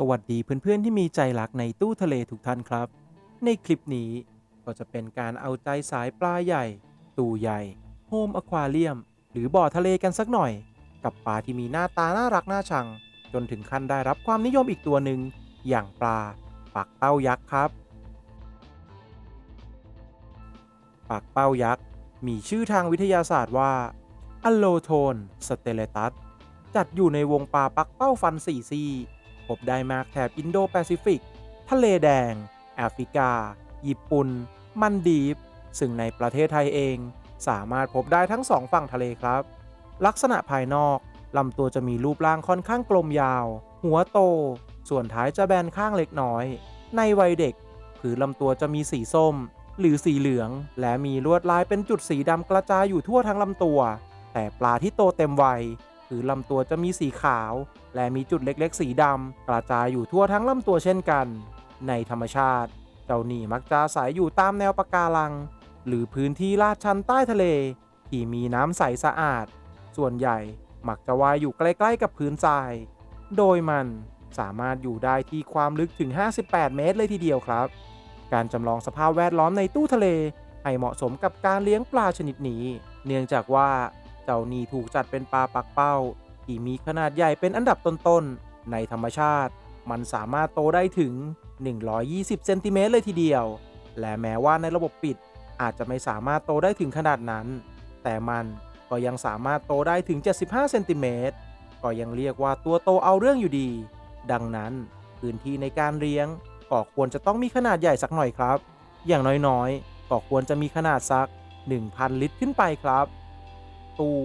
สวัสดีเพื่อนๆที่มีใจรักในตู้ทะเลทุกท่านครับ ในคลิปนี้ก็จะเป็นการเอาใจสายปลาใหญ่ ตู้ใหญ่โฮมอควาเรียม หรือบ่อทะเลกันสักหน่อย กับปลาที่มีหน้าตาน่ารักน่าชัง จนถึงขั้นได้รับความนิยมอีกตัวหนึ่งอย่างปลาปากเป้ายักษ์ครับ ปากเป้ายักษ์มีชื่อทางวิทยาศาสตร์ว่าอโลโทนสเตเลตัสจัดอยู่ในวงปลาปักเป้าฟันสี่ซี่ พบได้มากแถบอินโดแปซิฟิก ทะเลแดง แอฟริกา ญี่ปุ่น มันดีฟ ซึ่งในประเทศไทยเอง สามารถพบได้ทั้งสองฝั่งทะเลครับ ลักษณะภายนอกลำตัวจะมีรูปร่างค่อนข้างกลมยาว หัวโต ส่วนท้ายจะแบนข้างเล็กน้อย ในวัยเด็ก ผืนลำตัวจะมีสีส้ม หรือสีเหลือง และมีลวดลายเป็นจุดสีดำกระจายอยู่ทั่วทั้งลำตัว แต่ปลาที่โตเต็มวัย ผืนลำตัวจะมีสีขาว และมีจุดเล็กๆ สีดำกระจายอยู่ทั่วทั้งลำตัวเช่นกัน ในธรรมชาติ เจ้าหนี่มักจะอาศัยอยู่ตามแนวปะการัง หรือพื้นที่ลาดชันใต้ทะเล ที่มีน้ำใสสะอาด ส่วนใหญ่มักจะว่ายอยู่ใกล้ๆกับพื้นทราย โดยมันสามารถอยู่ได้ที่ความลึกถึง 58 เมตรเลยทีเดียวครับ การจำลองสภาพแวดล้อมในตู้ทะเล ให้เหมาะสมกับการเลี้ยงปลาชนิดนี้ เนื่องจากว่า เจ้านี่ถูกจัดเป็นปลาปักเป้า ที่มีขนาดใหญ่เป็นอันดับต้นๆ ในธรรมชาติ มันสามารถโตได้ถึง 120 เซนติเมตรเลยทีเดียว และแม้ว่าในระบบปิดอาจจะไม่สามารถโตได้ถึงขนาดนั้น แต่มันก็ยังสามารถโตได้ถึง 75 เซนติเมตร ก็ยังเรียกว่าตัวโตเอาเรื่องอยู่ดี ดังนั้นพื้นที่ในการเลี้ยงก็ควรจะต้องมีขนาดใหญ่สักหน่อยครับ อย่างน้อยๆก็ควรจะมีขนาดสัก 1,000 ลิตรขึ้นไปครับ ตู้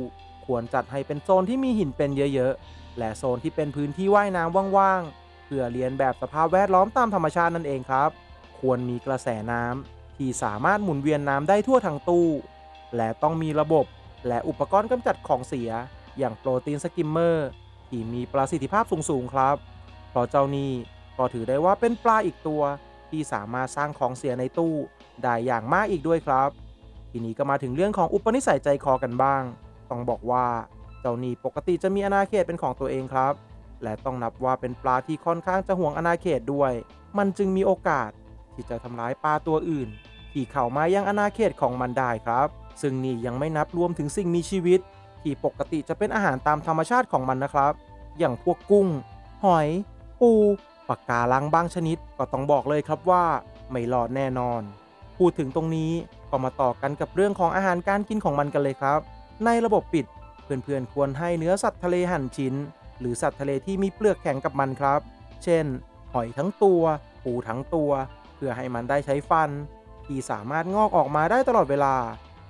ควรจัดให้เป็นโซนที่มีหินเป็นเยอะๆ และโซนที่เป็นพื้นที่ว่ายน้ำว่างๆ เพื่อเรียนแบบสภาพแวดล้อมตามธรรมชาตินั่นเองครับ ควรมีกระแสน้ำที่สามารถหมุนเวียนน้ำได้ทั่วทั้งตู้ และต้องมีระบบและอุปกรณ์กำจัดของเสีย อย่างโปรตีนสกิมเมอร์ที่มีประสิทธิภาพสูงๆครับ เพราะเจ้านี้ก็ถือได้ว่าเป็นปลาอีกตัวที่สามารถสร้างของเสียในตู้ได้อย่างมากอีกด้วยครับ ทีนี้ก็มาถึงเรื่องของอุปนิสัยใจคอกันบ้าง ต้องบอกว่าเจ้านี่ปกติจะมีอาณาเขตเป็นของตัวเองครับ และต้องนับว่าเป็นปลาที่ค่อนข้างจะห่วงอาณาเขตด้วย มันจึงมีโอกาสที่จะทำร้ายปลาตัวอื่น ที่เข้ามายังอาณาเขตของมันได้ครับ ซึ่งนี่ยังไม่นับรวมถึงสิ่งมีชีวิต ที่ปกติจะเป็นอาหารตามธรรมชาติของมันนะครับ อย่างพวกกุ้ง หอย ปูปากการังบางชนิด ก็ต้องบอกเลยครับว่า ไม่รอดแน่นอน พูดถึงตรงนี้ก็มาต่อกันกับเรื่องของอาหารการกินของมันกันเลยครับ ในระบบปิด เพื่อนๆควรให้เนื้อสัตว์ทะเลหั่นชิ้น หรือสัตว์ทะเลที่มีเปลือกแข็งกับมันครับ เช่น หอยทั้งตัวปูทั้งตัว เพื่อให้มันได้ใช้ฟัน ที่สามารถงอกออกมาได้ตลอดเวลา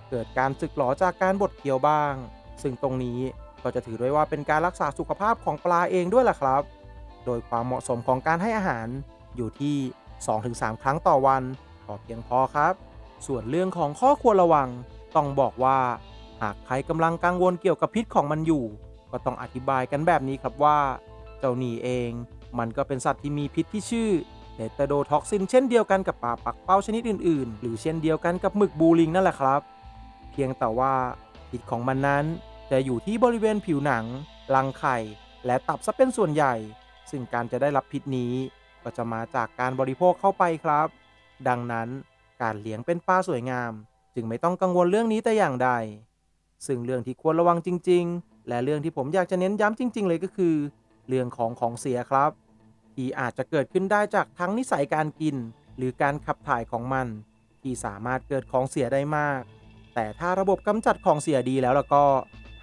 เกิดการสึกหลอจากการบดเคี้ยวบ้าง ซึ่งตรงนี้ก็จะถือได้ว่าเป็นการรักษาสุขภาพของปลาเองด้วยล่ะครับ โดยความเหมาะสมของการให้อาหารอยู่ที่ 2-3 ครั้งต่อวัน ก็เพียงพอครับ ส่วนเรื่องของข้อควรระวัง ต้องบอกว่า หากใครกำลังกังวลเกี่ยวกับพิษของมันอยู่ ก็ต้องอธิบายกันแบบนี้ครับว่า เจ้าหนีเอง มันก็เป็นสัตว์ที่มีพิษที่ชื่อเดตโดท็อกซินเช่นเดียวกันกับปลาปักเป้าชนิดอื่นๆ หรือเช่นเดียวกันกับหมึกบูลิงนั่นแหละครับ เพียงแต่ว่าพิษของมันนั้นจะอยู่ที่บริเวณผิวหนัง รังไข่ และตับซะเป็นส่วนใหญ่ ซึ่งการจะได้รับพิษนี้ ก็จะมาจากการบริโภคเข้าไปครับ ดังนั้นการเลี้ยงเป็นปลาสวยงาม จึงไม่ต้องกังวลเรื่องนี้แต่อย่างใด ซึ่งเรื่องที่ควรระวังจริง ๆ และเรื่องที่ผมอยากจะเน้นย้ำจริง ๆ เลยก็คือ เรื่องของของเสียครับที่อาจจะเกิดขึ้นได้จากทั้งนิสัยการกิน หรือการขับถ่ายของมัน ที่สามารถเกิดของเสียได้มาก แต่ถ้าระบบกำจัดของเสียดีแล้วล้วก็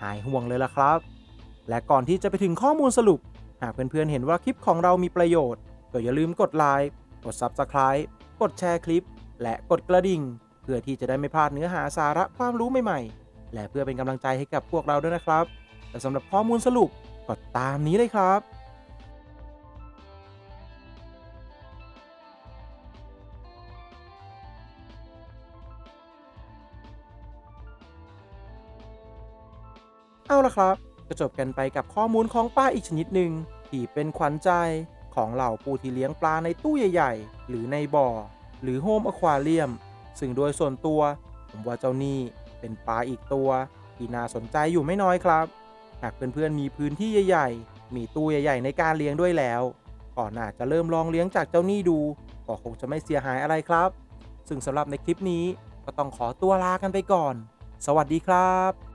หายห่วงเลยล่ะครับ และก่อนที่จะไปถึงข้อมูลสรุป หากเพื่อนๆเห็นว่าคลิปของเรามีประโยชน์ ก็อย่าลืมกดไลค์กด Subscribe กดแชร์คลิป และกดกระดิ่ง เพื่อที่จะได้ไม่พลาดเนื้อหาสาระความรู้ใหม่ๆ และเพื่อเป็นกำลังใจให้กับพวกเราด้วยนะครับและสำหรับข้อมูลสรุปก็ตามนี้เลยครับเอาละครับก็จบกันไปกับข้อมูลของปลาอีกชนิดหนึ่งที่เป็นขวัญใจของเหล่าผู้ที่เลี้ยงปลาในตู้ใหญ่ ๆ หรือในบ่อ หรือโฮมอควาเรียม ซึ่งโดยส่วนตัว ผมว่าเจ้านี่เป็นปลาอีกตัว ที่น่าสนใจอยู่ไม่น้อยครับ หากเพื่อนๆมีพื้นที่ใหญ่ ๆ มีตู้ใหญ่ ๆ ในการเลี้ยงด้วยแล้วก็ก่อนอาจจะเริ่มลองเลี้ยงจากเจ้านี้ดูก็คงจะไม่เสียหายอะไรครับ ซึ่งสำหรับในคลิปนี้ก็ต้องขอตัวลากันไปก่อน สวัสดีครับ